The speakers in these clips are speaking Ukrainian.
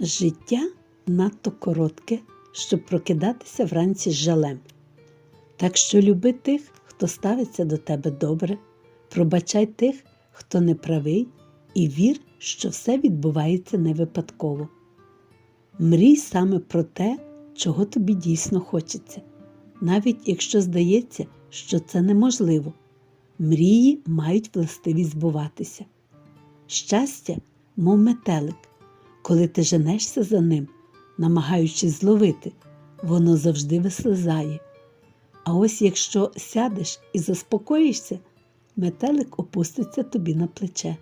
Життя надто коротке, щоб прокидатися вранці з жалем. Так що люби тих, хто ставиться до тебе добре, пробачай тих, хто не правий, і вір, що все відбувається не випадково. Мрій саме про те, чого тобі дійсно хочеться, навіть якщо здається, що це неможливо. Мрії мають властивість збуватися. Щастя, мов метелик, коли ти женешся за ним, намагаючись зловити, воно завжди вислизає. А ось якщо сядеш і заспокоїшся, метелик опуститься тобі на плече.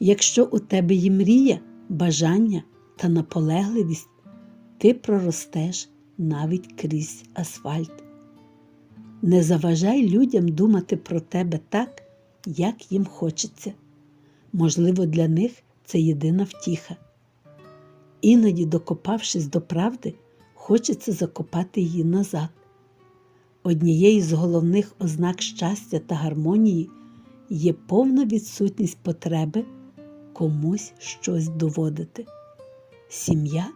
Якщо у тебе є мрія, бажання та наполегливість, ти проростеш навіть крізь асфальт. Не заважай людям думати про тебе так, як їм хочеться. Можливо, для них це єдина втіха. Іноді, докопавшись до правди, хочеться закопати її назад. Однією з головних ознак щастя та гармонії є повна відсутність потреби комусь щось доводити. Сім'я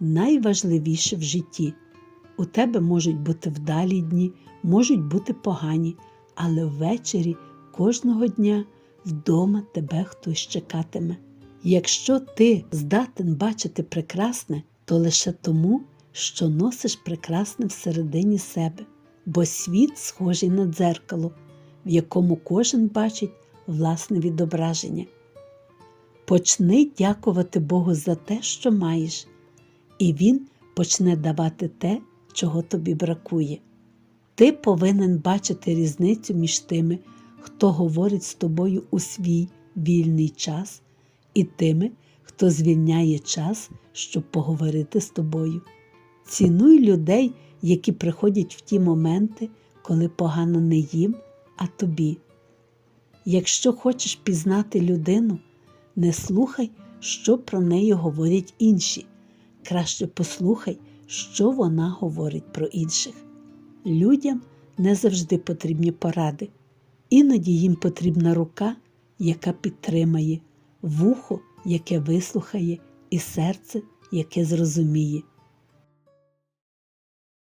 найважливіше в житті. У тебе можуть бути вдалі дні, можуть бути погані, але ввечері кожного дня вдома тебе хтось чекатиме. Якщо ти здатен бачити прекрасне, то лише тому, що носиш прекрасне всередині себе, бо світ схожий на дзеркало, в якому кожен бачить власне відображення. Почни дякувати Богу за те, що маєш, і Він почне давати те, чого тобі бракує. Ти повинен бачити різницю між тими, хто говорить з тобою у свій вільний час, і тими, хто звільняє час, щоб поговорити з тобою. Цінуй людей, які приходять в ті моменти, коли погано не їм, а тобі. Якщо хочеш пізнати людину, не слухай, що про неї говорять інші. Краще послухай, що вона говорить про інших. Людям не завжди потрібні поради, іноді їм потрібна рука, яка підтримає, вухо, яке вислухає, і серце, яке зрозуміє.